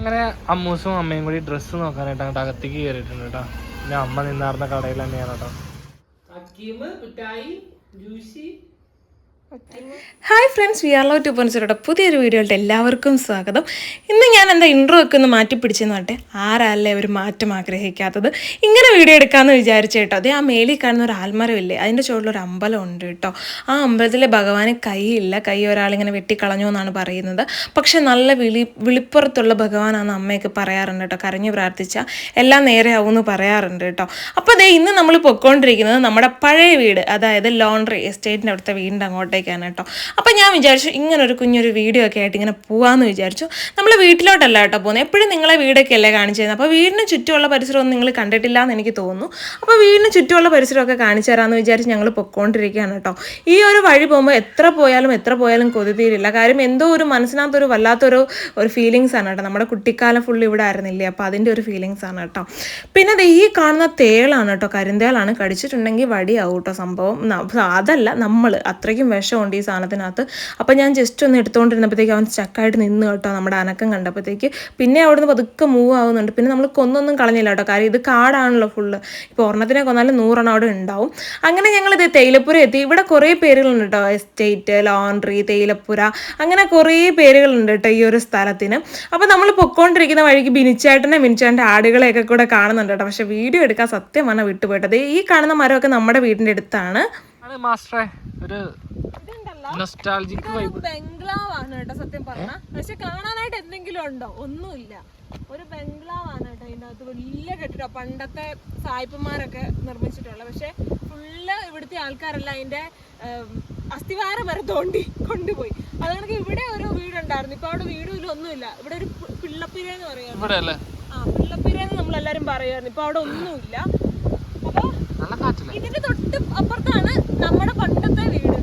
അങ്ങനെ അമ്മൂസും അമ്മയും കൂടി ഡ്രസ്സ് നോക്കാനായിട്ട് അങ്ങോട്ട് അകത്തേക്ക് കയറിയിട്ടുണ്ട് കേട്ടോ. പിന്നെ അമ്മ നിന്നാർന്ന കടയിൽ തന്നെയാണ് കേട്ടോ. Hi friends we are low two point പുതിയൊരു വീഡിയോയിലോട്ട് എല്ലാവർക്കും സ്വാഗതം. ഇന്ന് ഞാൻ എന്താ ഇൻട്രോ ഒക്കെ ഒന്ന് മാറ്റി പിടിച്ചെന്ന് പറഞ്ഞിട്ട് ആരല്ലേ ഒരു മാറ്റം ആഗ്രഹിക്കാത്തത്? ഇങ്ങനെ വീഡിയോ എടുക്കാമെന്ന് വിചാരിച്ചു കേട്ടോ. അതേ ആ മേലിൽ കാണുന്ന ഒരു ആൽമരമില്ലേ അതിന്റെ ചുവട്ടിലൊരു അമ്പലം ഉണ്ട് കേട്ടോ. ആ അമ്പലത്തിലെ ഭഗവാന് കൈയില്ല. കൈ ഒരാളിങ്ങനെ വെട്ടിക്കളഞ്ഞു എന്നാണ് പറയുന്നത്. പക്ഷെ നല്ല വിളി വിളിപ്പുറത്തുള്ള ഭഗവാനാണെന്ന് അമ്മയൊക്കെ പറയാറുണ്ട് കേട്ടോ. കരഞ്ഞു പ്രാർത്ഥിച്ച എല്ലാം നേരെയാവും എന്ന് പറയാറുണ്ട് കേട്ടോ. അപ്പോൾ അതേ ഇന്ന് നമ്മൾ പൊയ്ക്കൊണ്ടിരിക്കുന്നത് നമ്മുടെ പഴയ വീട് അതായത് ലോണ്ടറി എസ്റ്റേറ്റിന്റെ അവിടുത്തെ വീടിന്റെ അങ്ങോട്ടേക്കാണ് കേട്ടോ. അപ്പോൾ ഞാൻ വിചാരിച്ചു ഇങ്ങനെ ഒരു കുഞ്ഞൊരു വീഡിയോ ഒക്കെ ആയിട്ട് ഇങ്ങനെ പോകാമെന്ന് വിചാരിച്ചു. നമ്മൾ വീട്ടിലോട്ടല്ല കേട്ടോ പോകുന്നത് എപ്പോഴും നിങ്ങളെ വീടൊക്കെ അല്ലേ കാണിച്ചു തരുന്നത് അപ്പോൾ വീടിന് ചുറ്റുമുള്ള പരിസരമൊന്നും നിങ്ങൾ കണ്ടിട്ടില്ല എന്ന് എനിക്ക് തോന്നുന്നു. അപ്പോൾ വീടിന് ചുറ്റുമുള്ള പരിസരമൊക്കെ കാണിച്ചു തരാമെന്ന് വിചാരിച്ച് ഞങ്ങൾ പൊക്കോണ്ടിരിക്കുകയാണ് കേട്ടോ. ഈ ഒരു വഴി പോകുമ്പോൾ എത്ര പോയാലും എത്ര പോയാലും കൊതി തീരില്ല കാര്യം എന്തോ ഒരു മനസ്സിനകത്തൊരു വല്ലാത്തൊരു ഒരു ഫീലിങ്സ് ആണ് കേട്ടോ. നമ്മുടെ കുട്ടിക്കാലം ഫുള്ള് ഇവിടെ ആയിരുന്നില്ലേ? അപ്പോൾ അതിന്റെ ഒരു ഫീലിങ്സ് ആണ് കേട്ടോ. പിന്നെ അത് ഈ കാണുന്ന തേളാണ് കേട്ടോ. കരിന്തേളാണ്. കടിച്ചിട്ടുണ്ടെങ്കിൽ വടിയാവും കേട്ടോ സംഭവം. അതല്ല നമ്മൾ അത്രയ്ക്കും വിഷമുണ്ട് ഈ സാധനത്തിനകത്ത്. അപ്പോൾ ഞാൻ ജസ്റ്റ് ഒന്ന് എടുത്തുകൊണ്ടിരുന്നപ്പോഴത്തേക്ക് അവൻ സ്റ്റക്കായിട്ട് നിന്ന് കേട്ടോ നമ്മുടെ അനക്കം കണ്ടപ്പോഴത്തേക്ക്. പിന്നെ അവിടുന്ന് പതുക്കെ മൂവ് ആവുന്നുണ്ട്. പിന്നെ നമ്മൾ കൊന്നൊന്നും കളഞ്ഞില്ല കേട്ടോ. കാര്യം ഇത് കാടാണല്ലോ ഫുള്ള് ഇപ്പോൾ ഒരെണ്ണത്തിനെ കൊന്നാലും നൂറെണ്ണം അവിടെ ഉണ്ടാവും. അങ്ങനെ ഞങ്ങൾ ഇത് തേയിലപ്പുര എത്തി. ഇവിടെ കുറേ പേരുകളുണ്ട് കേട്ടോ. എസ്റ്റേറ്റ് ലോണ്ട്രി തേയിലപ്പുര. അങ്ങനെ കുറേ പേരുകളുണ്ട് കേട്ടോ ഈ ഒരു സ്ഥലത്തിന്. അപ്പോൾ നമ്മൾ പൊക്കോണ്ടിരിക്കുന്ന വഴിക്ക് ബിനിച്ചേട്ടനെ ബിനിച്ചേട്ടന്റെ ആടുകളെയൊക്കെ കൂടെ കാണുന്നുണ്ട് കേട്ടോ. പക്ഷേ വീഡിയോ എടുക്കാൻ സത്യം പറഞ്ഞാൽ വിട്ടുപോയിട്ടത് ഈ കാണുന്ന മരമൊക്കെ നമ്മുടെ വീടിന്റെ അടുത്താണ്. ആണ് മാസ്റ്ററെ ഒരു നൊസ്റ്റാൾജിക് വൈബ് ബംഗ്ലാവാണ് കേട്ടോ സത്യം പറഞ്ഞ. പക്ഷെ കാണാനായിട്ട് എന്തെങ്കിലും ഉണ്ടോ? ഒന്നുമില്ല. ഒരു ബംഗ്ലാവാണ് കേട്ടോ അതിന്റെ അകത്ത് വലിയ കെട്ടിടം. പണ്ടത്തെ സായിപ്പന്മാരൊക്കെ നിർമ്മിച്ചിട്ടുള്ള പക്ഷെ ഫുള്ള് ഇവിടുത്തെ ആൾക്കാരെല്ലാം അതിന്റെ അസ്ഥിവാരം വരെ തോണ്ടി കൊണ്ടുപോയി. അതുകൊണ്ട് ഇവിടെ ഒരു വീടുണ്ടായിരുന്നു. ഇപ്പൊ അവിടെ വീടും ഒന്നുമില്ല. ഇവിടെ ഒരു പിള്ളപ്പിര എന്ന് പറയുന്നത് ആ പിള്ളപ്പിര എന്ന് നമ്മളെല്ലാരും പറയുമായിരുന്നു ഇപ്പൊ അവിടെ ഒന്നുമില്ല. ഇതിന്റെ തൊട്ട് അപ്പുറത്താണ് നമ്മുടെ പണ്ടത്തെ വീട്.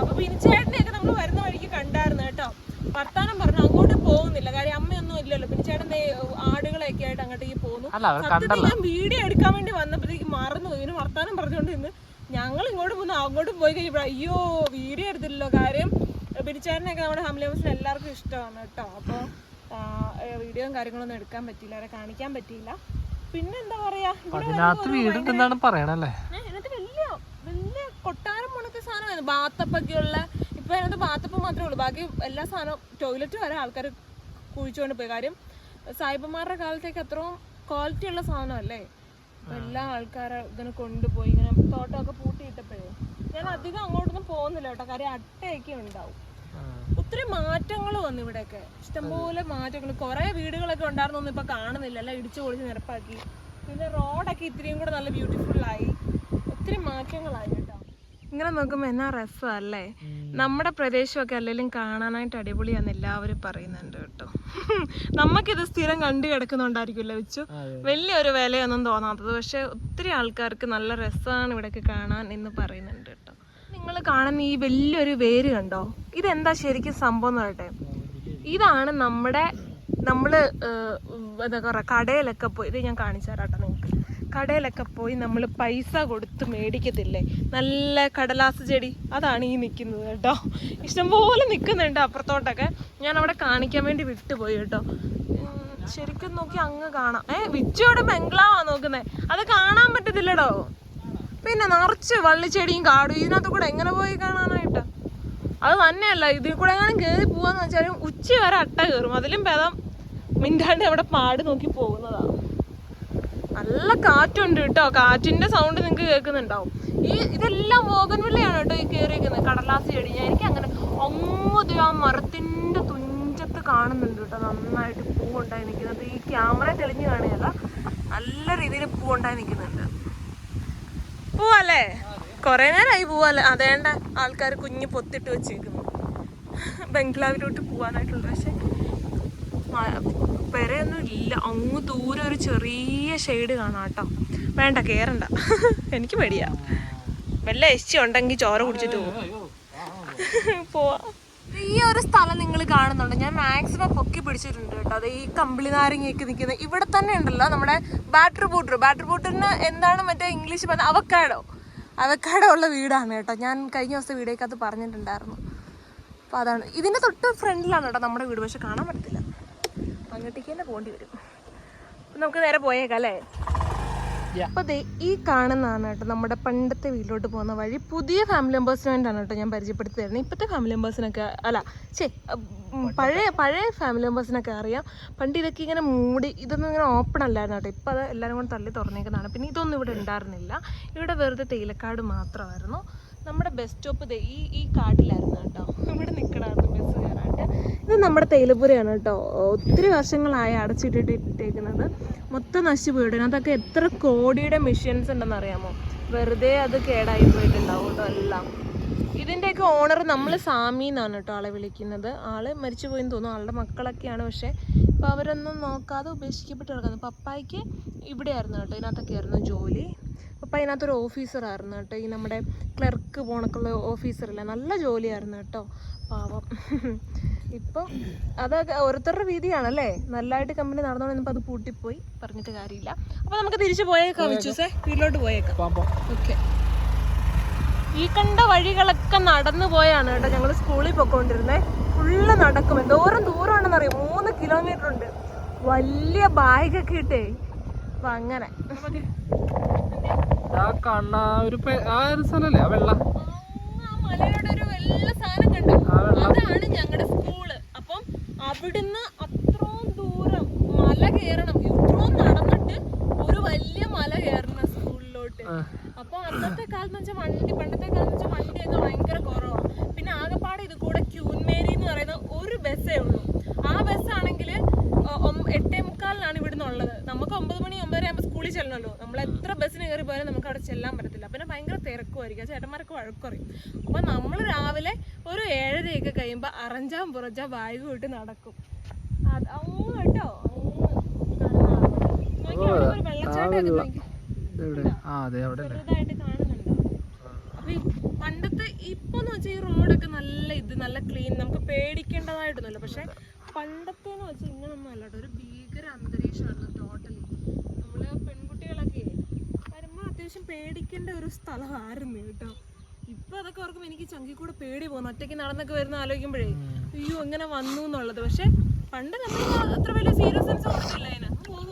അപ്പൊ ബിനിച്ചേട്ടനെയൊക്കെ നമ്മൾ വരുന്ന വഴിക്ക് കണ്ടായിരുന്നു കേട്ടോ. വർത്താനം പറഞ്ഞു അങ്ങോട്ട് പോകുന്നില്ല. കാര്യം അമ്മയൊന്നും ഇല്ലല്ലോ. പിനിച്ചേട്ടൻ ആടുകളെയൊക്കെ ആയിട്ട് അങ്ങോട്ടേക്ക് പോകുന്നു. സത്യത്തിൽ ഞാൻ വീഡിയോ എടുക്കാൻ വേണ്ടി വന്നപ്പോഴത്തേക്ക് മറന്നു ഇതിന് വർത്താനം പറഞ്ഞുകൊണ്ട് ഇന്ന് ഞങ്ങൾ ഇങ്ങോട്ട് പോകുന്നു അങ്ങോട്ട് പോയി കഴിഞ്ഞപ്പോൾ അയ്യോ വീഡിയോ എടുത്തില്ലല്ലോ. കാര്യം ബിനിച്ചേട്ടനെയൊക്കെ നമ്മുടെ ഫാമിലി ഹൗസിൽ എല്ലാവർക്കും ഇഷ്ടമാണ് കേട്ടോ. അപ്പോൾ വീഡിയോയും കാര്യങ്ങളൊന്നും എടുക്കാൻ പറ്റിയില്ല അവരെ കാണിക്കാൻ പറ്റിയില്ല. പിന്നെ എന്താ പറയാ അതിനകത്ത് വീടുണ്ടെന്നാണ് പറയണല്ലേ? ഇതിനകത്ത് വലിയ വലിയ കൊട്ടാരം പോണത്തെ സാധനമായിരുന്നു. ബാത്തപ്പൊക്കെ ഉള്ള ഇപ്പൊ അതിനകത്ത് ബാത്തപ്പ് മാത്രമേ ഉള്ളൂ. ബാക്കി എല്ലാ സാധനവും ടോയ്ലറ്റ് വരെ ആൾക്കാർ കുഴിച്ചുകൊണ്ട് പോയി. കാര്യം സായിപ്പന്മാരുടെ കാലത്തേക്ക് അത്രയും ക്വാളിറ്റി ഉള്ള സാധനമല്ലേ? എല്ലാ ആൾക്കാരെ ഇതിനെ കൊണ്ടുപോയി ഇങ്ങനെ തോട്ടമൊക്കെ പൂട്ടിയിട്ടപ്പോഴേ ഞാൻ അധികം അങ്ങോട്ടൊന്നും പോകുന്നില്ല കേട്ടോ. കാര്യം അട്ടയൊക്കെ ഉണ്ടാവും. ഒത്തിരി മാറ്റങ്ങൾ വന്നു ഇവിടെയൊക്കെ. ഇഷ്ടംപോലെ മാറ്റങ്ങൾ കുറെ വീടുകളൊക്കെ ഉണ്ടായിരുന്നൊന്നും ഇപ്പൊ കാണുന്നില്ല. എല്ലാം ഇടിച്ചു പൊളിച്ച് നിരപ്പാക്കി. പിന്നെ റോഡൊക്കെ ഇത്രയും കൂടെ നല്ല ബ്യൂട്ടിഫുൾ ആയി. ഒത്തിരി മാറ്റങ്ങളായി കേട്ടോ. ഇങ്ങനെ നോക്കുമ്പോൾ എന്നാ രസമല്ലേ നമ്മുടെ പ്രദേശമൊക്കെ അല്ലെങ്കിലും കാണാനായിട്ട് അടിപൊളിയാന്ന് എല്ലാവരും പറയുന്നുണ്ട് കേട്ടോ. നമുക്കിത് സ്ഥിരം കണ്ടു കിടക്കുന്നുണ്ടായിരിക്കുമല്ലോ വെച്ചു. വലിയൊരു വിലയൊന്നും തോന്നാത്തത്. പക്ഷെ ഒത്തിരി ആൾക്കാർക്ക് നല്ല രസമാണ് ഇവിടെയൊക്കെ കാണാൻ എന്ന് പറയുന്നുണ്ട്. നിങ്ങൾ കാണുന്ന ഈ വലിയൊരു വേര് കണ്ടോ? ഇതെന്താ ശരിക്കും സംഭവം എന്ന് പറയട്ടെ? ഇതാണ് നമ്മുടെ നമ്മൾ എന്താ പറയുക കടയിലൊക്കെ പോയി ഇത് ഞാൻ കാണിച്ചു തരാം കേട്ടോ നിങ്ങൾക്ക്. കടയിലൊക്കെ പോയി നമ്മൾ പൈസ കൊടുത്ത് മേടിക്കത്തില്ലേ? നല്ല കടലാസ് ചെടി അതാണ് ഈ നിൽക്കുന്നത് കേട്ടോ. ഇഷ്ടംപോലെ നിൽക്കുന്നുണ്ട് അപ്പുറത്തോട്ടൊക്കെ. ഞാൻ അവിടെ കാണിക്കാൻ വേണ്ടി വിട്ടുപോയി കേട്ടോ. ശരിക്കും നോക്കി അങ്ങ് കാണാം. ഏ വിച്ചോടെ ബംഗ്ലാവാ നോക്കുന്നത് അത് കാണാൻ പറ്റത്തില്ലടോ. പിന്നെ നിറച്ച് വള്ളിച്ചെടിയും കാടും ഇതിനകത്ത് കൂടെ എങ്ങനെ പോയി കാണാനായിട്ട്? അത് തന്നെയല്ല ഇതിൽ കൂടെ എങ്ങനെ കയറി പോവാന്ന് വെച്ചാൽ ഉച്ച വരെ അട്ട കയറും അതിലും ഭേദം മിണ്ടാണ്ട് അവിടെ പാട് നോക്കി പോകുന്നതാണ് നല്ല കാറ്റുണ്ട് കേട്ടോ. കാറ്റിന്റെ സൗണ്ട് നിങ്ങൾക്ക് കേൾക്കുന്നുണ്ടാവും. ഈ ഇതെല്ലാം മോഗൻവില്ലയാണ് കേട്ടോ ഈ കയറിയിരിക്കുന്നത് കടലാസ് ചെടി. ഞാൻ എനിക്ക് അങ്ങനെ ഒമ്പത് ആ മരത്തിന്റെ തുഞ്ചത്ത് കാണുന്നുണ്ട് കേട്ടോ. നന്നായിട്ട് പൂവുണ്ടായി നിൽക്കുന്നത്. ഈ ക്യാമറ തെളിഞ്ഞു കാണുകയല്ല. നല്ല രീതിയിൽ പൂവുണ്ടായി നിൽക്കുന്നുണ്ട്. പോവല്ലേ? കൊറേ നേരമായി പോവാല്ലേ? അതേണ്ട ആൾക്കാർ കുഞ്ഞു പൊത്തിട്ട് വെച്ചേക്കുന്നു. ബംഗ്ലാവിലോട്ട് പോവാനായിട്ടുള്ള. പക്ഷെ പെരയൊന്നും ഇല്ല. അങ്ങ് ദൂരെ ഒരു ചെറിയ ഷെയ്ഡ് കാണാം കേട്ടോ. വേണ്ട കേറണ്ട. എനിക്ക് പേടിയാ. വല്ല എച്ചി ഉണ്ടെങ്കിൽ ചോര കുടിച്ചിട്ട് പോവാ പോവാ. ഈ ഒരു സ്ഥലം നിങ്ങൾ കാണുന്നുണ്ട്. ഞാൻ മാക്സിമം പൊക്കി പിടിച്ചിട്ടുണ്ട് കേട്ടോ. അത് ഈ കമ്പിളി നാരങ്ങയൊക്കെ നിൽക്കുന്നത് ഇവിടെ തന്നെ ഉണ്ടല്ലോ നമ്മുടെ ബാറ്റർ ബൂട്ടർ ബാറ്റർ ബൂട്ടറിന് എന്താണ് മറ്റേ ഇംഗ്ലീഷ് പറഞ്ഞ അവക്കാടോ അവക്കാടോ ഉള്ള വീടാണ് കേട്ടോ. ഞാൻ കഴിഞ്ഞ ദിവസത്തെ വീഡിയോക്കകത്ത് പറഞ്ഞിട്ടുണ്ടായിരുന്നു. അപ്പോൾ അതാണ്. ഇതിന്റെ തൊട്ട് ഫ്രണ്ടിലാണ് കേട്ടോ നമ്മുടെ വീട്. പക്ഷെ കാണാൻ പറ്റത്തില്ല. അങ്ങോട്ടേക്ക് തന്നെ പോകേണ്ടി വരും. നമുക്ക് നേരെ പോയേക്കാം അല്ലേ. അപ്പൊ ഈ കാണുന്നതാണ് കേട്ടോ നമ്മുടെ പണ്ടത്തെ വീട്ടിലോട്ട് പോകുന്ന വഴി. പുതിയ ഫാമിലി മെമ്പേഴ്സിന് വേണ്ടിയാണ് കേട്ടോ ഞാൻ പരിചയപ്പെടുത്തി തരുന്നത് ഇപ്പോഴത്തെ ഫാമിലി മെമ്പേഴ്സിനൊക്കെ അല്ല ചേ പഴയ പഴയ ഫാമിലി മെമ്പേഴ്സിനൊക്കെ അറിയാം. പണ്ട് ഇതൊക്കെ ഇങ്ങനെ മൂടി ഇതൊന്നും ഇങ്ങനെ ഓപ്പൺ അല്ലായിരുന്നു കേട്ടോ. ഇപ്പോൾ അത് എല്ലാവരും കൂടെ തള്ളി തുറന്നേക്കുന്നതാണ്. പിന്നെ ഇതൊന്നും ഇവിടെ ഉണ്ടായിരുന്നില്ല. ഇവിടെ വെറുതെ തേയിലക്കാട് മാത്രമായിരുന്നു. നമ്മുടെ ബസ് സ്റ്റോപ്പ് ഈ ഈ കാട്ടിലായിരുന്നു കേട്ടോ. ഇവിടെ ഇത് നമ്മുടെ തേയിലപ്പുരയാണ് കേട്ടോ. ഒത്തിരി വർഷങ്ങളായി അടച്ചിട്ടിട്ടിട്ടേക്കുന്നത് മൊത്തം നശിച്ചു പോയിട്ടുണ്ട്. അതൊക്കെ എത്ര കോടിയുടെ മെഷീൻസ് ഉണ്ടെന്ന് അറിയാമോ? വെറുതെ അത് കേടായി പോയിട്ടുണ്ടാവും കേട്ടോ എല്ലാം. ഇതിന്റെയൊക്കെ ഓണർ നമ്മൾ സാമി എന്നാണ് കേട്ടോ ആളെ വിളിക്കുന്നത്. ആൾ മരിച്ചു പോയെന്ന് തോന്നുന്നു. ആളുടെ മക്കളൊക്കെയാണ്. പക്ഷേ ഇപ്പോൾ അവരൊന്നും നോക്കാതെ ഉപേക്ഷിക്കപ്പെട്ട് കിടക്കുന്നത്. പപ്പായ്ക്ക് ഇവിടെയായിരുന്നു കേട്ടോ. ഇതിനകത്തൊക്കെ ആയിരുന്നു ജോലി. പപ്പ അതിനകത്തൊരു ഓഫീസറായിരുന്നു കേട്ടോ. ഈ നമ്മുടെ ക്ലർക്ക് പോണക്കുള്ള ഓഫീസറില്ല നല്ല ജോലിയായിരുന്നു കേട്ടോ. പാവം. ഇപ്പം അതൊക്കെ ഓരോരുത്തരുടെ രീതിയാണല്ലേ? നല്ലതായിട്ട് കമ്പനി നടന്നോണ്ടിരുന്നപ്പോൾ അത് പൂട്ടിപ്പോയി. പറഞ്ഞിട്ട് കാര്യമില്ല. അപ്പോൾ നമുക്ക് തിരിച്ചു പോയേക്കാം വിച്ചൂസേ വീട്ടിലോട്ട് പോയേക്കാം. ഓക്കെ ഈ കണ്ട വഴികളൊക്കെ നടന്നു പോയാണ് കേട്ടോ. ഞങ്ങൾ സ്കൂളിൽ പോയിക്കൊണ്ടിരുന്നത് ഫുള്ള് നടക്കും. എന്തോരം ദൂരമാണെന്ന് അറിയാം മൂന്ന് കിലോമീറ്റർ ഉണ്ട്. വലിയ ബാഗൊക്കെ ഇട്ടേ. അപ്പം അങ്ങനെ. ആ കാണുന്ന ആ ഒരു ആ ഒരു സ്ഥലല്ലേ ആ വെള്ള. അതാണ് ഞങ്ങളുടെ സ്കൂൾ അപ്പം അവിടുന്ന് അത്രയും ദൂരം മല കയറണം ഇത്രയും നടന്നിട്ട് ഒരു വലിയ മല കയറണം സ്കൂളിലോട്ട് ആ. അപ്പൊ അന്നത്തെ കാലത്ത് വെച്ചാൽ വണ്ടി പണ്ടത്തെ കാലത്ത് വെച്ചാൽ വണ്ടിയൊക്കെ ഭയങ്കര കുറവാണ് പിന്നെ ആകെപ്പാടെ ഇത് കൂടെ ക്യൂൻമേരി എന്ന് പറയുന്ന ഒരു ബസ്സേ ഉള്ളൂ. ആ ബസ്സാണെങ്കിൽ എട്ടേ മുക്കാലിനാണ് ഇവിടുന്ന് ഉള്ളത്. നമുക്ക് ഒമ്പത് മണി സ്കൂളിൽ ചെല്ലണമല്ലോ നമ്മൾ എത്ര ബസ്സിന് കയറി പോയാലും നമുക്ക് അവിടെ ചെല്ലാൻ പറ്റത്തില്ല. പിന്നെ ഭയങ്കര തിരക്കുമായിരിക്കും. ആ ചേട്ടന്മാരൊക്കെ വഴക്കുറയും അപ്പൊ നമ്മൾ രാവിലെ ഒരു ഏഴരയൊക്കെ കഴിയുമ്പോൾ അറഞ്ചാം പുറഞ്ചാം വായു വിട്ട് നടക്കും. അത് അങ്ങ് കേട്ടോ? വെള്ളച്ചാട്ടമൊക്കെ കാണുന്നുണ്ടോ? അപ്പൊ പണ്ടത്തെ ഇപ്പൊ വെച്ചാൽ ഈ റോഡൊക്കെ നല്ല ഇത് നല്ല ക്ലീൻ. നമുക്ക് പേടിക്കേണ്ടതായിട്ടൊന്നുമില്ല പക്ഷെ പണ്ടത്തെ വെച്ചാൽ ഇങ്ങനൊന്നും അല്ലാട്ടോ ഒരു ഭീകര അന്തരീക്ഷമായിരുന്നു പേടിക്കേണ്ട ഒരു സ്ഥലമായിരുന്നു കേട്ടോ. ഇപ്പൊ അതൊക്കെ ഓർക്കുമ്പോ എനിക്ക് ചങ്കി കൂടെ പേടി പോകുന്നു. ഒറ്റയ്ക്ക് നടന്നൊക്കെ വരുന്ന ആലോചിക്കുമ്പോഴേ അയ്യോ എങ്ങനെ വന്നു എന്നുള്ളത്. പക്ഷെ പണ്ട് നമ്മൾ അത്ര വലിയ സീരിയസ് കൊടുത്തില്ല അതിന്. പോകും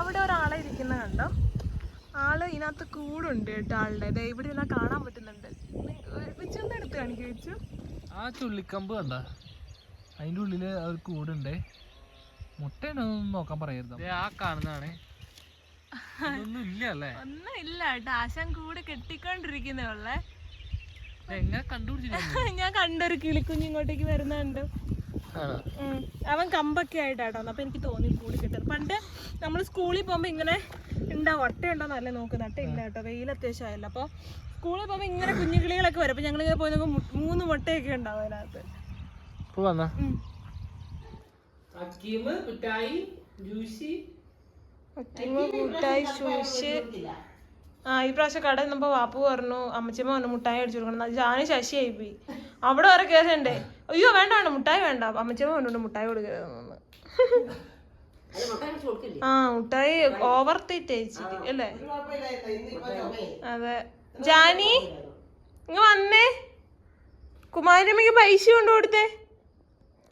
അവിടെ ഒരാളെ ഇരിക്കുന്ന കണ്ടോ? ആൾ ഇതിനകത്ത് കൂടുണ്ട് കേട്ടോ ആളുടെ. ദേ ഇവിടെ ഇരുന്നാ കാണാൻ പറ്റുന്നുണ്ട്. എടുത്ത് കാണിക്കുക വെച്ചു. ആ ചുള്ളിക്കമ്പ് കണ്ട. അതിന്റെ ഉള്ളിൽ ഒരു കൂടുണ്ടേ. മുട്ടയൊന്നും നോക്കാൻ പറയരുത്. ദേ ആ കാണുന്നതാണ്. ഒന്നും ഇല്ല കേട്ടോ ആശാൻ കൂടെ കെട്ടിക്കൊണ്ടിരിക്കുന്നേ ഉള്ളേ. ഞാൻ കണ്ടൊരു കിളിക്കുഞ്ഞ് ഇങ്ങോട്ടേക്ക് വരുന്നുണ്ട്. അവൻ കമ്പൊക്കെ ആയിട്ടാട്ടോ. അപ്പൊ എനിക്ക് തോന്നി കൂടി കിട്ടുന്നത് പണ്ട് നമ്മൾ സ്കൂളിൽ പോകുമ്പോ ഇങ്ങനെ ഉണ്ടാവും ഒട്ട ഉണ്ടോന്നല്ലേ നോക്കുന്നത്. അട്ട ഇല്ല കേട്ടോ വെയിൽ അത്യാവശ്യം ആയല്ലോ. അപ്പൊ സ്കൂളിൽ പോകുമ്പോ ഇങ്ങനെ കുഞ്ഞു കിളികളൊക്കെ വരും. അപ്പൊ ഞങ്ങൾ ഇങ്ങനെ പോയി നോക്കുമ്പോ മൂന്ന് മുട്ടയൊക്കെ ഉണ്ടാവും അതിനകത്ത്. ഇപ്പൊ വന്നാ? ഉം. മുട്ടായി ശൂഷ് ആ ഈ പ്രാവശ്യം കട നിന്നപ്പോ വാപ്പു പറഞ്ഞു അമ്മച്ചമ്മ പറഞ്ഞു മുട്ടായി അടിച്ചു കൊടുക്കണം. ജാനി ആയി പോയി അവിടെ വരെ കയറണ്ടേ അയ്യോ വേണ്ട വേണ്ട മുട്ടായി വേണ്ട. അമ്മച്ചമ്മ പറഞ്ഞിട്ട് മുട്ടായി കൊടുക്കരുതെന്ന് ആ മുട്ടായി ഓവർ തീറ്റ് അയച്ചിട്ട് അല്ലേ? അതെ. ജാനി ഇങ്ങ് വന്നേ. കുമാരമ്മയ്ക്ക് പൈസ കൊണ്ടു കൊടുത്തേ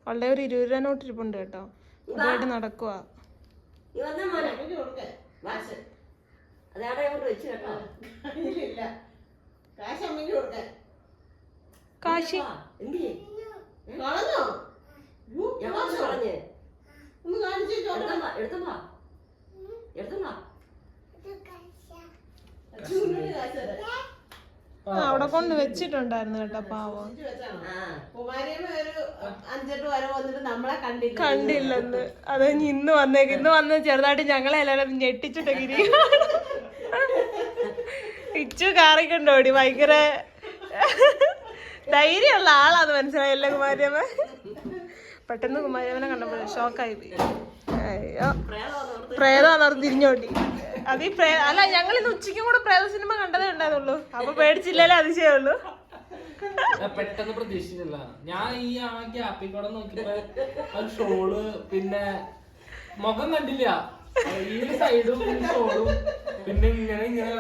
വളരെ ഒരു ഇരുപത് രൂപ നോട്ടിരിപ്പുണ്ട് കേട്ടോ. അതുമായിട്ട് നടക്കുക അതവിടെ കൊണ്ട് വെച്ച്. കേട്ടോ. കാശി എന്ത് പറഞ്ഞ് എടുത്തമ്പാ എടുത്തമ്പാ എടുത്തമ്പാ ആ, അവിടെ കൊണ്ട് വെച്ചിട്ടുണ്ടായിരുന്നു കേട്ടോ പാവം ആ കുമാരിയമ്മ ഒരു കൊണ്ട് വന്നിട്ട് നമ്മളെ കണ്ടില്ല കണ്ടില്ലെന്ന്. അത് ഇനി ഇന്ന് വന്നേക്ക്. ഇന്ന് വന്ന് ചെറുതായിട്ട് ഞങ്ങളെ എല്ലാവരും ഞെട്ടിച്ചിട്ടൊക്കെ ഇച്ചു കാറിക്കണ്ടോടി ഭയങ്കര ധൈര്യമുള്ള ആളാന്ന് മനസ്സിലായല്ലേ കുമാരിയമ്മ? പെട്ടെന്ന് കുമാരിയമ്മനെ കണ്ടപ്പോൾ ഷോക്കായി പോയി. അയ്യോ. പ്രേതമാണെന്ന് തിരിഞ്ഞോട്ടി അത് ഈ പ്രേ അല്ല ഞങ്ങൾ ഇന്ന് ഉച്ചയ്ക്കും കൂടെ പ്രേത സിനിമ കണ്ടതേ ഉണ്ടായിരുന്നുള്ളൂ. അപ്പൊ പേടിച്ചില്ലല്ലേ അതിശയുള്ളൂ പെട്ടെന്ന് പ്രതീക്ഷിച്ചില്ല. ഞാൻ ഈ ആ ഗ്യാപ്പിൽ കൂടെ നോക്കിയപ്പോ ഷോൾ പിന്നെ മുഖം കണ്ടില്ല. ഈ സൈഡും ഷോളും. പിന്നെ ഇങ്ങനെ ഇങ്ങനെ.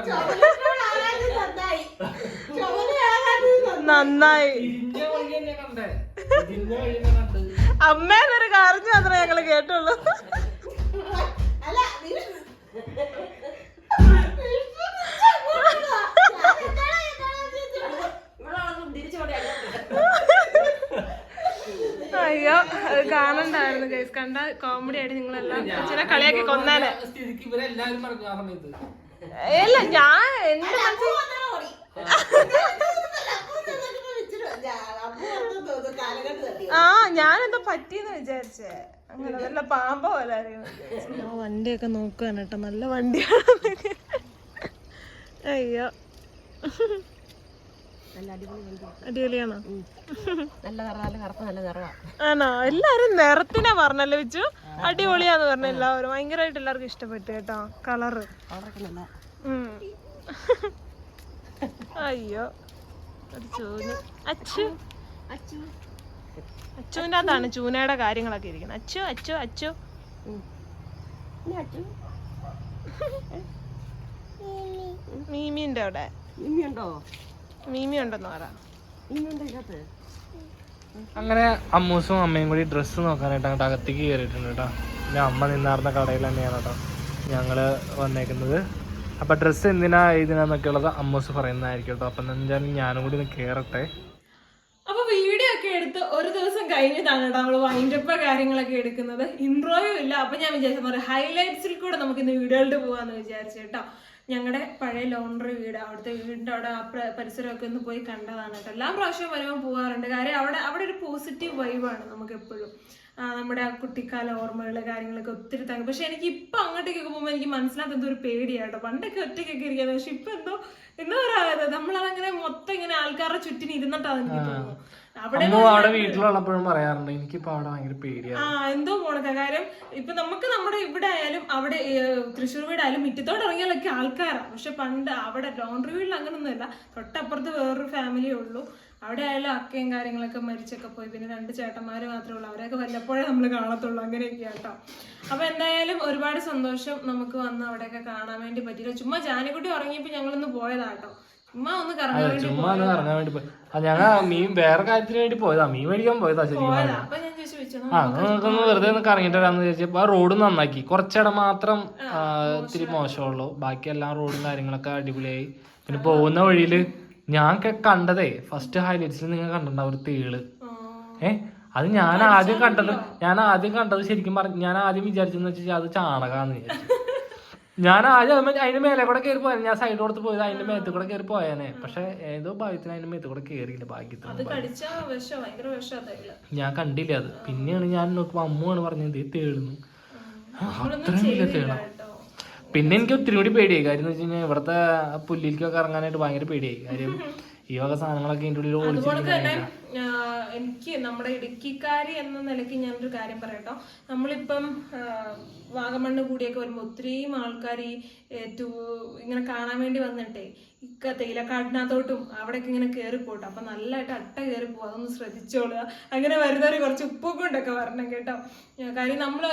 നന്നായി. തിരിഞ്ഞ വഴി തന്നെ കണ്ടേ. തിരിഞ്ഞ വഴി തന്നെ കണ്ട് അമ്മേന്നൊരു കാര്യം മാത്രമേ ഞങ്ങൾ കേട്ടുള്ളൂ. ഗൈസ് കണ്ട കോമഡി ആയിട്ട് നിങ്ങളെല്ലാം ചില കളിയാക്കി കൊന്നാലേ. ഇല്ല ഞാൻ എന്റെ മനസ്സിൽ ആ ഞാനെന്താ പറ്റിയെന്ന് വിചാരിച്ചേ. അങ്ങനെ നല്ല പാമ്പ പോലെ ആ വണ്ടിയൊക്കെ നോക്കുകയാണ് കേട്ടോ. നല്ല വണ്ടിയാണ്. അയ്യോ. അടിപൊളിയാണോ? നല്ല നിറ നല്ല കറുപ്പ് നല്ല നിറവാണ് ആണോ? എല്ലാരും നിറത്തിനാ പറഞ്ഞല്ലോ വെച്ചു? അടിപൊളിയാന്ന് പറഞ്ഞു എല്ലാവരും. ഭയങ്കരമായിട്ട് എല്ലാവർക്കും ഇഷ്ടപ്പെട്ടു കേട്ടോ. കളറ്. അയ്യോ. അച്ഛന്റെ ചൂന്. അച്ചു. അച്ചു. അച്ചുവിന്റെ അകത്താണ് ചൂനയുടെ കാര്യങ്ങളൊക്കെ ഇരിക്കുന്നത്. അച്ചു അച്ചു അച്ചു. ഇനി അച്ചു? മീമിന്റെ അവിടെ. മീമി ഉണ്ടെന്ന് പറ അങ്ങനെ അമ്മൂസും അമ്മയും കൂടി ഡ്രസ്സ് നോക്കാനായിട്ട് അങ്ങോട്ട് അകത്തേക്ക് കയറിയിട്ടുണ്ട് കേട്ടോ. പിന്നെ അമ്മ നിന്നാർന്ന കടയിൽ തന്നെയാണ് കേട്ടോ ഞങ്ങൾ വന്നേക്കുന്നത്. അപ്പൊ ഡ്രസ്സ് എന്തിനാ ഇതിനാന്നൊക്കെ ഉള്ളത് അമ്മൂസ് പറയുന്നതായിരിക്കും കേട്ടോ. അപ്പൊ എന്തായാലും ഞാനും കൂടി ഒന്ന് കേറട്ടെ. അപ്പൊ വീഡിയോ ഒക്കെ എടുത്ത് ഒരു ദിവസം കഴിഞ്ഞതാണ് കേട്ടോ നമ്മൾ വൈൻഡപ്പ് കാര്യങ്ങളൊക്കെ എടുക്കുന്നത്. ഇൻട്രോയും ഇല്ല. അപ്പൊ ഞാൻ വിചാരിച്ചു ഹൈലൈറ്റ്സിൽ കൂടെ നമുക്ക് ഇന്ന് വീഡിയോയിലോട്ട് പോവാന്ന് വിചാരിച്ചു കേട്ടോ. ഞങ്ങളുടെ പഴയ ലോണ്ടറി വീട് അവിടുത്തെ വീടിന്റെ അവിടെ ആ പരിസരമൊക്കെ ഒന്ന് പോയി കണ്ടതാണ് കേട്ടോ. എല്ലാ പ്രാവശ്യവും വരുമ്പോൾ പോകാറുണ്ട് കാര്യം അവിടെ അവിടെ ഒരു പോസിറ്റീവ് വൈബാണ് നമുക്ക് എപ്പോഴും. നമ്മുടെ ആ കുട്ടിക്കാല ഓർമ്മകൾ കാര്യങ്ങളൊക്കെ ഒത്തിരി തങ്ങി. പക്ഷെ എനിക്ക് ഇപ്പൊ അങ്ങോട്ടേക്കൊക്കെ പോകുമ്പോൾ എനിക്ക് മനസ്സിലാത്ത എന്തോ ഒരു പേടിയാട്ടോ പണ്ടൊക്കെ ഒറ്റയ്ക്കൊക്കെ ഇരിക്കുന്നത് പക്ഷെ ഇപ്പൊ എന്തോ എന്താ പറയാ നമ്മളതങ്ങനെ മൊത്തം ഇങ്ങനെ ആൾക്കാരുടെ ചുറ്റിന് ഇരുന്നിട്ടാണ് എനിക്ക് തോന്നുന്നു അമ്മ അവിടെ വീട്ടിലുള്ളപ്പോഴും പറയാറുണ്ട് എനിക്കിപ്പോ അവിടെ ഭയങ്കര പേടിയാണ് ആ എന്തോ പോണക്ക കാര്യം ഇപ്പൊ നമുക്ക് നമ്മുടെ ഇവിടെ ആയാലും അവിടെ തൃശ്ശൂർ വീടായാലും മിറ്റത്തോട് ഇറങ്ങിയാലൊക്കെ ആൾക്കാരാണ് പക്ഷെ പണ്ട് അവിടെ ലോണ്ടറി വീട്ടിൽ അങ്ങനൊന്നുമില്ല. തൊട്ടപ്പുറത്ത് വേറൊരു ഫാമിലിയേ ഉള്ളൂ. അവിടെ ആയാലും അക്കയും കാര്യങ്ങളൊക്കെ മരിച്ചൊക്കെ പോയി. പിന്നെ രണ്ട് ചേട്ടന്മാര് മാത്രമേ ഉള്ളൂ. അവരെയൊക്കെ വല്ലപ്പോഴേ നമ്മൾ കാണത്തുള്ളൂ. അങ്ങനെയൊക്കെ കേട്ടോ അപ്പൊ എന്തായാലും ഒരുപാട് സന്തോഷം നമുക്ക് വന്ന് അവിടെയൊക്കെ കാണാൻ വേണ്ടി പറ്റിയില്ല. ചുമ്മാ ജാനക്കുട്ടി ഉറങ്ങിയപ്പോൾ ഞങ്ങളൊന്ന് പോയതാട്ടോ. ചുമ്മാ ഒന്ന് കറങ്ങാൻ വേണ്ടി പോയി. ഞങ്ങൾ മീൻ വേറെ കാര്യത്തിന് വേണ്ടി പോയതാ. മീൻ മേടിക്കാൻ പോയതാ ശരിക്കും ആ നമുക്കൊന്ന് വെറുതെ ഒന്ന് കറങ്ങിട്ട് വരാന്ന് ചോദിച്ചപ്പോ ആ റോഡ് നന്നാക്കി. കുറച്ചിടം മാത്രം ഇത്തിരി മോശമുള്ളൂ. ബാക്കി എല്ലാ റോഡും കാര്യങ്ങളൊക്കെ അടിപൊളിയായി. പിന്നെ പോകുന്ന വഴിയിൽ ഞാൻ കണ്ടതേ ഫസ്റ്റ് ഹൈലൈറ്റ്സിൽ നിങ്ങൾ കണ്ടിട്ടുണ്ടാവും ഒരു തേൾ. ഏ? അത് ഞാൻ ആദ്യം കണ്ടത് ഞാൻ ആദ്യം കണ്ടത് ശരിക്കും പറഞ്ഞു ഞാൻ ആദ്യം വിചാരിച്ചെന്ന് വെച്ചാൽ അത് ചാണകാന്ന് വിചാരിച്ചു. ഞാൻ ആദ്യം അതിന് അതിന്റെ മേലെ കൂടെ കയറി പോയത് ഞാൻ സൈഡ് കൊടുത്ത് പോയത് അതിന്റെ മേത്ത് കൂടെ കയറി പോയാനെ. പക്ഷെ ഏതോ ഭാഗ്യത്തിന് അതിന്റെ മേത്ത് കൂടെ കയറിയില്ല ഭാഗ്യത്തിന് ഞാൻ കണ്ടില്ല അത്. പിന്നെയാണ് ഞാൻ നോക്കുമ്പോ അമ്മുവാണ് പറഞ്ഞത് തേടുന്നു. അത്രയും പിന്നെ എനിക്ക് ഒത്തിരി കൂടി പേടിയായി. കാര്യം എന്ന് വെച്ച് കഴിഞ്ഞാൽ ഇവിടുത്തെ പുല്ലിലേക്കൊക്കെ ഇറങ്ങാനായിട്ട് ഭയങ്കര പേടിയായി. കാര്യം ഈ വക സാധനങ്ങളൊക്കെ ഇതിന്റെ ഉള്ളിൽ ആ, എനിക്ക് നമ്മുടെ ഇടുക്കിക്കാരി എന്ന നിലയ്ക്ക് ഞാനൊരു കാര്യം പറയട്ടോ. നമ്മളിപ്പം വാഗമണ്ണ് കൂടിയൊക്കെ വരുമ്പോൾ ഒത്തിരിയും ആൾക്കാർ ഈ ഇങ്ങനെ കാണാൻ വേണ്ടി വന്നിട്ടേ ഇക്ക തേയിലക്കാട്ടിനകത്തോട്ടും അവിടെയൊക്കെ ഇങ്ങനെ പോട്ടോ. അപ്പൊ നല്ലതായിട്ട് അട്ട കയറി പോകും അതൊന്ന് ശ്രദ്ധിച്ചോളുക. അങ്ങനെ വരുന്നവർ കുറച്ച് ഉപ്പുകൊണ്ടൊക്കെ വരണം കേട്ടോ. കാര്യം നമ്മൾ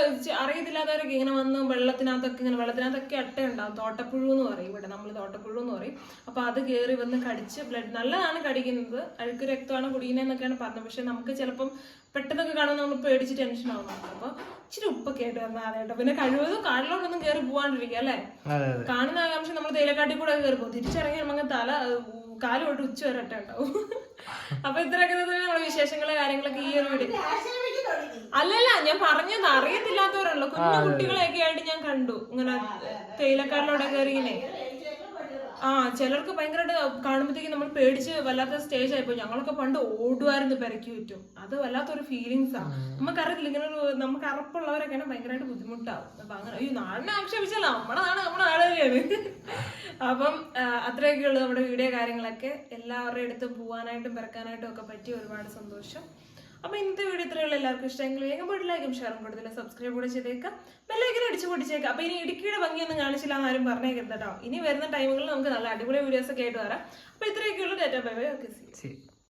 അറിയത്തില്ലാത്തവരൊക്കെ ഇങ്ങനെ വന്ന് വെള്ളത്തിനകത്തൊക്കെ ഇങ്ങനെ വെള്ളത്തിനകത്തൊക്കെ അട്ട ഉണ്ടാവും തോട്ടപ്പുഴു എന്ന് പറയും ഇവിടെ. നമ്മൾ തോട്ടപ്പുഴു എന്ന് പറയും. അപ്പൊ അത് കയറി വന്ന് കടിച്ച് ബ്ലഡ് നല്ലതാണ് കടിക്കുന്നത്. അഴുക്ക് രക്തമാണ് കുടിക്കുന്നതെന്നൊക്കെയാണ് പറഞ്ഞത്. പക്ഷെ നമുക്ക് ചിലപ്പം പെട്ടെന്നൊക്കെ കാണുമ്പോൾ നമ്മൾ പേടിച്ച് ടെൻഷൻ ആവുന്നുണ്ട് അപ്പൊ ഇച്ചിരി ഉപ്പൊക്കെ ആയിട്ട് വന്നാൽ കേട്ടോ. പിന്നെ കഴിവതും കാലിലോട്ടൊന്നും കയറി പോകാണ്ടിരിക്കുക അല്ലേ? കാണുന്ന ആകാംക്ഷ നമ്മൾ തേയിലക്കാട്ടിൽ കൂടെ കയറി പോകും തിരിച്ചിറങ്ങി നമുക്ക് തല കാലോട്ട് ഉച്ച വരെ ഉണ്ടാവും. അപ്പൊ ഇത്രയൊക്കെ തന്നെ നമ്മുടെ വിശേഷങ്ങളെ കാര്യങ്ങളൊക്കെ ഈ ഒരു വീട് അല്ലല്ല ഞാൻ പറഞ്ഞത് അറിയത്തില്ലാത്തവരുള്ളൂ കുഞ്ഞു കുട്ടികളെയൊക്കെ ആയിട്ട് ഞാൻ കണ്ടു. ഇങ്ങനെ തേയിലക്കാടിലൂടെ കയറിയില്ലേ ആ ചിലർക്ക് ഭയങ്കരമായിട്ട് കാണുമ്പോഴത്തേക്കും നമ്മൾ പേടിച്ച് വല്ലാത്ത സ്റ്റേജ് ആയിപ്പോ ഞങ്ങളൊക്കെ പണ്ട് ഓടുമായിരുന്നു പെരക്കി പറ്റും അത് വല്ലാത്തൊരു ഫീലിങ്സ് ആണ് നമുക്കറിയത്തില്ല ഇങ്ങനെ ഒരു നമുക്ക് അറപ്പുള്ളവരൊക്കെയാണ് ഭയങ്കരമായിട്ട് ബുദ്ധിമുട്ടാവും. അപ്പൊ അങ്ങനെ ഈ നാടിനെ ആക്ഷേപിച്ചല്ല. നമ്മുടെ നാട് നമ്മുടെ തന്നെയാണ് അപ്പം ആ, അത്രയൊക്കെ ഉള്ളു നമ്മുടെ വീഡിയോ കാര്യങ്ങളൊക്കെ. എല്ലാവരുടെ അടുത്തും പോകാനായിട്ടും പിറക്കാനായിട്ടും ഒക്കെ പറ്റി ഒരുപാട് സന്തോഷം. അപ്പൊ ഇന്നത്തെ വീഡിയോ ഇത്രയുള്ള എല്ലാവർക്കും ഇഷ്ടമെങ്കിൽ വേഗം പോയിട്ട് ലൈക്കും ഷെയറും കൊടുത്തില്ല. സബ്സ്ക്രൈബ് കൂടെ ചെയ്തേക്കാം. ബെല്ലൈക്കൻ അടിച്ചു പൊട്ടിച്ചേക്കാം. അപ്പൊ ഇനി ഇടുക്കിയുടെ ഭംഗിയൊന്നും കാണിച്ചില്ല എന്ന് ആരും പറഞ്ഞേക്കരുത് കേട്ടോ ഇനി വരുന്ന ടൈമുകളിൽ നമുക്ക് നല്ല അടിപൊളി വീഡിയോസ് ഒക്കെ ആയിട്ട് വരാം. അപ്പൊ ഇത്രയൊക്കെ ഉള്ളൂ. ഡേറ്റാ ബൈ ബൈ ഓക്കെ ശരി